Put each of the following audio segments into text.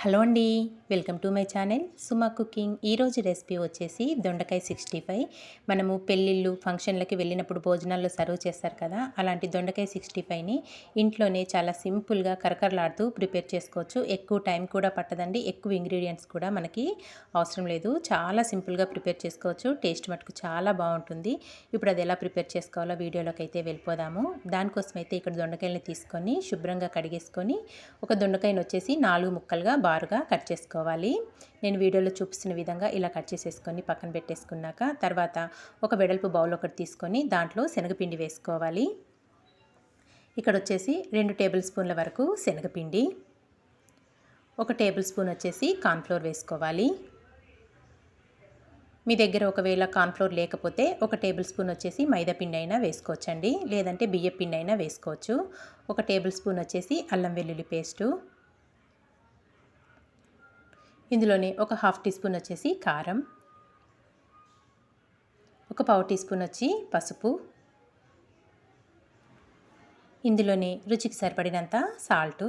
Hello అండి welcome to my channel Suma cooking. ఈరోజు recipe వచ్చేసి దొండకాయ సిక్స్టీ ఫైవ్. మనము పెళ్ళిళ్ళు ఫంక్షన్లకి వెళ్ళినప్పుడు భోజనాల్లో సర్వ్ చేస్తారు కదా అలాంటి దొండకాయ సిక్స్టీ ఫైవ్ని ఇంట్లోనే చాలా సింపుల్గా కరకరలాడుతూ ప్రిపేర్ చేసుకోవచ్చు. ఎక్కువ టైం కూడా పట్టదండి ఎక్కువ ఇంగ్రీడియంట్స్ కూడా మనకి అవసరం లేదు. చాలా సింపుల్గా ప్రిపేర్ చేసుకోవచ్చు టేస్ట్ మటుకు చాలా బాగుంటుంది. ఇప్పుడు అది ఎలా ప్రిపేర్ చేసుకోవాలో వీడియోలోకి అయితే వెళ్ళిపోదాము. దానికోసం అయితే ఇక్కడ దొండకాయలని తీసుకొని శుభ్రంగా కడిగేసుకొని ఒక దొండకాయని వచ్చేసి నాలుగు ముక్కలుగా బారుగా కట్ చేసుకోవాలి. నేను వీడియోలో చూపిస్తున్న విధంగా ఇలా కట్ చేసేసుకొని పక్కన పెట్టేసుకున్నాక తర్వాత ఒక వెడల్పు బౌల్ ఒకటి తీసుకొని దాంట్లో శనగపిండి వేసుకోవాలి. ఇక్కడ వచ్చేసి రెండు టేబుల్ స్పూన్ల వరకు శనగపిండి ఒక టేబుల్ స్పూన్ వచ్చేసి కార్న్ఫ్లోర్ వేసుకోవాలి. మీ దగ్గర ఒకవేళ కార్న్ఫ్లోర్ లేకపోతే ఒక టేబుల్ స్పూన్ వచ్చేసి మైదా పిండి అయినా వేసుకోవచ్చండి. లేదంటే బియ్య పిండి అయినా వేసుకోవచ్చు. ఒక టేబుల్ స్పూన్ వచ్చేసి అల్లం వెల్లుల్లి పేస్టు ఇందులోనే ఒక హాఫ్ టీ స్పూన్ వచ్చేసి కారం ఒక పావు టీ స్పూన్ వచ్చి పసుపు ఇందులోనే రుచికి సరిపడినంత సాల్టు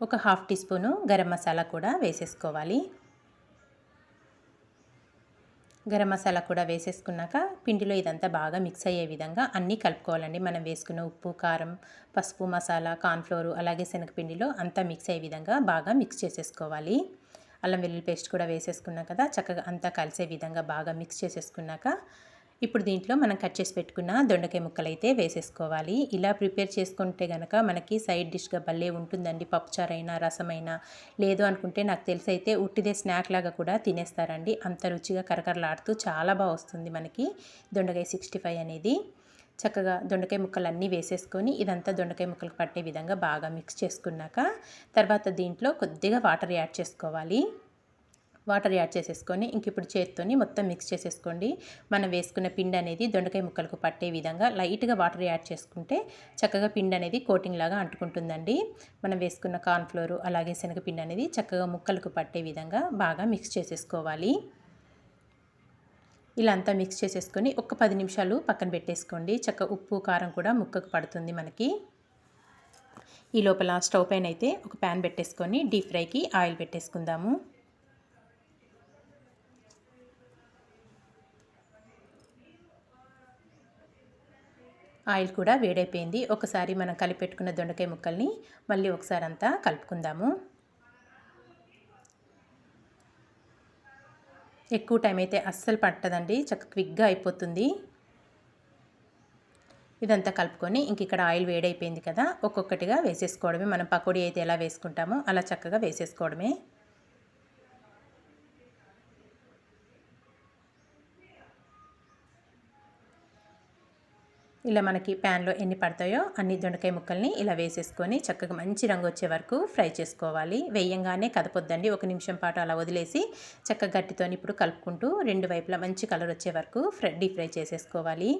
ఒక half teaspoon garam masala కూడా వేసేసుకోవాలి. గరం మసాలా కూడా వేసేసుకున్నాక పిండిలో ఇదంతా బాగా మిక్స్ అయ్యే విధంగా అన్నీ కలుపుకోవాలండి. మనం వేసుకున్న ఉప్పు కారం పసుపు మసాలా కార్న్ఫ్లోరు అలాగే శనగపిండిలో అంతా మిక్స్ అయ్యే విధంగా బాగా మిక్స్ చేసేసుకోవాలి. అల్లం వెల్లుల్లి పేస్ట్ కూడా వేసేసుకున్నాం కదా చక్కగా అంతా కలిసే విధంగా బాగా మిక్స్ చేసేసుకున్నాక ఇప్పుడు దీంట్లో మనం కట్ చేసి పెట్టుకున్న దొండకాయ ముక్కలు అయితే వేసేసుకోవాలి. ఇలా ప్రిపేర్ చేసుకుంటే కనుక మనకి సైడ్ డిష్గా భలే ఉంటుందండి. పప్పుచారైనా రసమైనా లేదు అనుకుంటే నాకు తెలిసి అయితే ఉట్టిదే స్నాక్ లాగా కూడా తినేస్తారండి. అంత రుచిగా కరకరలాడుతూ చాలా బాగా వస్తుంది మనకి దొండకాయ సిక్స్టీ ఫైవ్ అనేది. చక్కగా దొండకాయ ముక్కలు అన్నీ వేసేసుకొని ఇదంతా దొండకాయ ముక్కలకు పట్టే విధంగా బాగా మిక్స్ చేసుకున్నాక తర్వాత దీంట్లో కొద్దిగా వాటర్ యాడ్ చేసుకోవాలి. వాటర్ యాడ్ చేసేసుకొని ఇంక ఇప్పుడు చేతితోని మొత్తం మిక్స్ చేసేసుకోండి. మనం వేసుకున్న పిండి అనేది దొండకాయ ముక్కలకు పట్టే విధంగా లైట్గా వాటర్ యాడ్ చేసుకుంటే చక్కగా పిండి అనేది కోటింగ్ లాగా అంటుకుంటుందండి. మనం వేసుకున్న కార్న్ఫ్లోర్ అలాగే శనగపిండి అనేది చక్కగా ముక్కలకు పట్టే విధంగా బాగా మిక్స్ చేసేసుకోవాలి. ఇలా అంతా మిక్స్ చేసేసుకొని ఒక పది నిమిషాలు పక్కన పెట్టేసుకోండి. చక్క ఉప్పు కారం కూడా ముక్కకు పడుతుంది మనకి. ఈ లోపల స్టవ్ పైన అయితే ఒక ప్యాన్ పెట్టేసుకొని డీప్ ఫ్రైకి ఆయిల్ పెట్టేసుకుందాము. ఆయిల్ కూడా వేడైపోయింది. ఒకసారి మనం కలిపెట్టుకున్న దొండకాయ ముక్కల్ని మళ్ళీ ఒకసారి అంతా కలుపుకుందాము. ఎక్కువ టైం అయితే అస్సలు పట్టదండి. చక్క క్విక్గా అయిపోతుంది. ఇదంతా కలుపుకొని ఇంక ఇక్కడ ఆయిల్ వేడైపోయింది కదా ఒక్కొక్కటిగా వేసేసుకోవడమే. మనం పకోడీ అయితే ఎలా వేసుకుంటామో అలా చక్కగా వేసేసుకోవడమే. ఇలా మనకి ప్యాన్లో ఎన్ని పడతాయో అన్ని దొండకాయ ముక్కల్ని ఇలా వేసేసుకొని చక్కగా మంచి రంగు వచ్చే వరకు ఫ్రై చేసుకోవాలి. వేయంగానే కదపొద్దండి. ఒక నిమిషం పాటు అలా వదిలేసి చక్కగా గట్టితో ఇప్పుడు కలుపుకుంటూ రెండు వైపులా మంచి కలర్ వచ్చే వరకు ఫ్రై డీప్ ఫ్రై చేసేసుకోవాలి.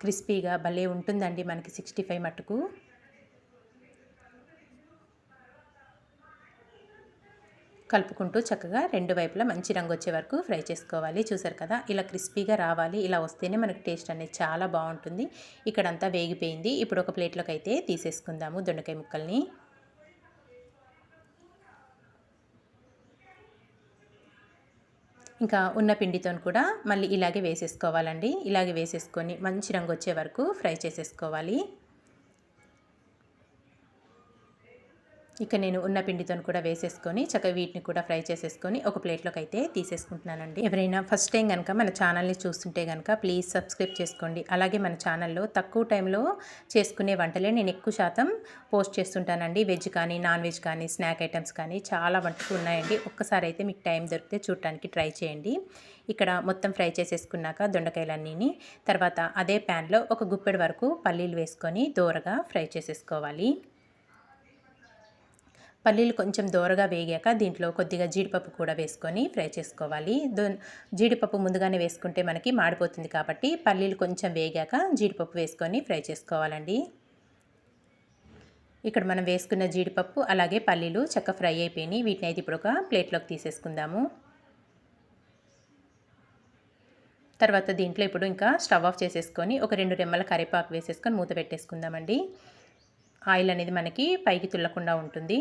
క్రిస్పీగా భలే ఉంటుందండి మనకి సిక్స్టీ ఫైవ్ మట్టుకు. కలుపుకుంటూ చక్కగా రెండు వైపులా మంచి రంగు వచ్చే వరకు ఫ్రై చేసుకోవాలి. చూసారు కదా? ఇలా క్రిస్పీగా రావాలి. ఇలా వస్తేనే మనకు టేస్ట్ అనేది చాలా బాగుంటుంది. ఇక్కడంతా వేగిపోయింది. ఇప్పుడు ఒక ప్లేట్లోకి అయితే తీసేసుకుందాము దొండకాయ ముక్కల్ని. ఇంకా ఉన్న పిండితో కూడా మళ్ళీ ఇలాగే వేసేసుకోవాలండి. ఇలాగే వేసేసుకొని మంచి రంగు వచ్చే వరకు ఫ్రై చేసేసుకోవాలి. ఇక నేను ఉన్న పిండితో కూడా వేసేసుకొని చక్కగా వీటిని కూడా ఫ్రై చేసేసుకొని ఒక ప్లేట్లోకి అయితే తీసేసుకుంటున్నానండి. ఎవరైనా ఫస్ట్ టైం కనుక మన ఛానల్ని చూస్తుంటే కనుక ప్లీజ్ సబ్స్క్రైబ్ చేసుకోండి. అలాగే మన ఛానల్లో తక్కువ టైంలో చేసుకునే వంటలే నేను ఎక్కువ శాతం పోస్ట్ చేస్తుంటానండి. వెజ్ కానీ నాన్ వెజ్ కానీ స్నాక్ ఐటమ్స్ కానీ చాలా వంటలు ఉన్నాయండి. ఒక్కసారి అయితే మీకు టైం దొరికితే చూడటానికి ట్రై చేయండి. ఇక్కడ మొత్తం ఫ్రై చేసేసుకున్నాక దొండకాయలన్నీని తర్వాత అదే ప్యాన్లో ఒక గుప్పెడు వరకు పల్లీలు వేసుకొని దూరగా ఫ్రై చేసేసుకోవాలి. పల్లీలు కొంచెం దోరగా వేగాక దీంట్లో కొద్దిగా జీడిపప్పు కూడా వేసుకొని ఫ్రై చేసుకోవాలి. జీడిపప్పు ముందుగానే వేసుకుంటే మనకి మాడిపోతుంది కాబట్టి పల్లీలు కొంచెం వేగాక జీడిపప్పు వేసుకొని ఫ్రై చేసుకోవాలండి. ఇక్కడ మనం వేసుకున్న జీడిపప్పు అలాగే పల్లీలు చక్క ఫ్రై అయిపోయినాయి. వీటిని అయితే ఇప్పుడు ఒక ప్లేట్లోకి తీసేసుకుందాము. తర్వాత దీంట్లో ఇప్పుడు ఇంకా స్టవ్ ఆఫ్ చేసేసుకొని ఒక రెండు రెమ్మల కరివేపాకు వేసేసుకొని మూత పెట్టేసుకుందామండి. ఆయిల్ అనేది మనకి పైకి తుల్లకుండా ఉంటుంది.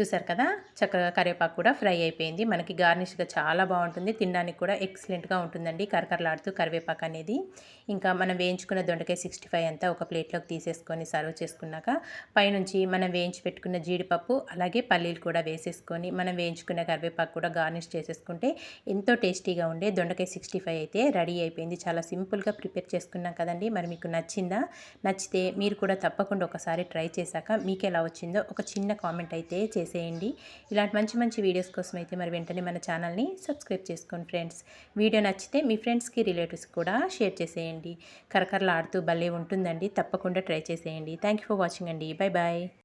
చూసారు కదా? చక్కగా కరివేపాకు కూడా ఫ్రై అయిపోయింది. మనకి గార్నిష్గా చాలా బాగుంటుంది. తినడానికి కూడా ఎక్సలెంట్గా ఉంటుందండి కరకరలాడుతూ కరివేపాకు అనేది. ఇంకా మనం వేయించుకున్న దొండకాయ సిక్స్టీ ఫైవ్ అంతా ఒక ప్లేట్లోకి తీసేసుకొని సర్వ్ చేసుకున్నాక పైనుంచి మనం వేయించి పెట్టుకున్న జీడిపప్పు అలాగే పల్లీలు కూడా వేసేసుకొని మనం వేయించుకున్న కరివేపాకు కూడా గార్నిష్ చేసేసుకుంటే ఎంతో టేస్టీగా ఉండే దొండకాయ సిక్స్టీ ఫైవ్ అయితే రెడీ అయిపోయింది. చాలా సింపుల్గా ప్రిపేర్ చేసుకున్నాం కదండి. మరి మీకు నచ్చిందా? నచ్చితే మీరు కూడా తప్పకుండా ఒకసారి ట్రై చేశాక మీకు ఎలా వచ్చిందో ఒక చిన్న కామెంట్ అయితే చేసేయండి. ఇలాంటి మంచి మంచి వీడియోస్ కోసం అయితే మరి వెంటనే మన ఛానల్ని సబ్స్క్రైబ్ చేసుకోండి ఫ్రెండ్స్. వీడియో నచ్చితే మీ ఫ్రెండ్స్కి రిలేటివ్స్ కూడా షేర్ చేసేయండి. కరకరలాడుతూ భలే ఉంటుందండి. తప్పకుండా ట్రై చేసేయండి. థ్యాంక్ యూ ఫర్ వాచింగ్ అండి. Bye bye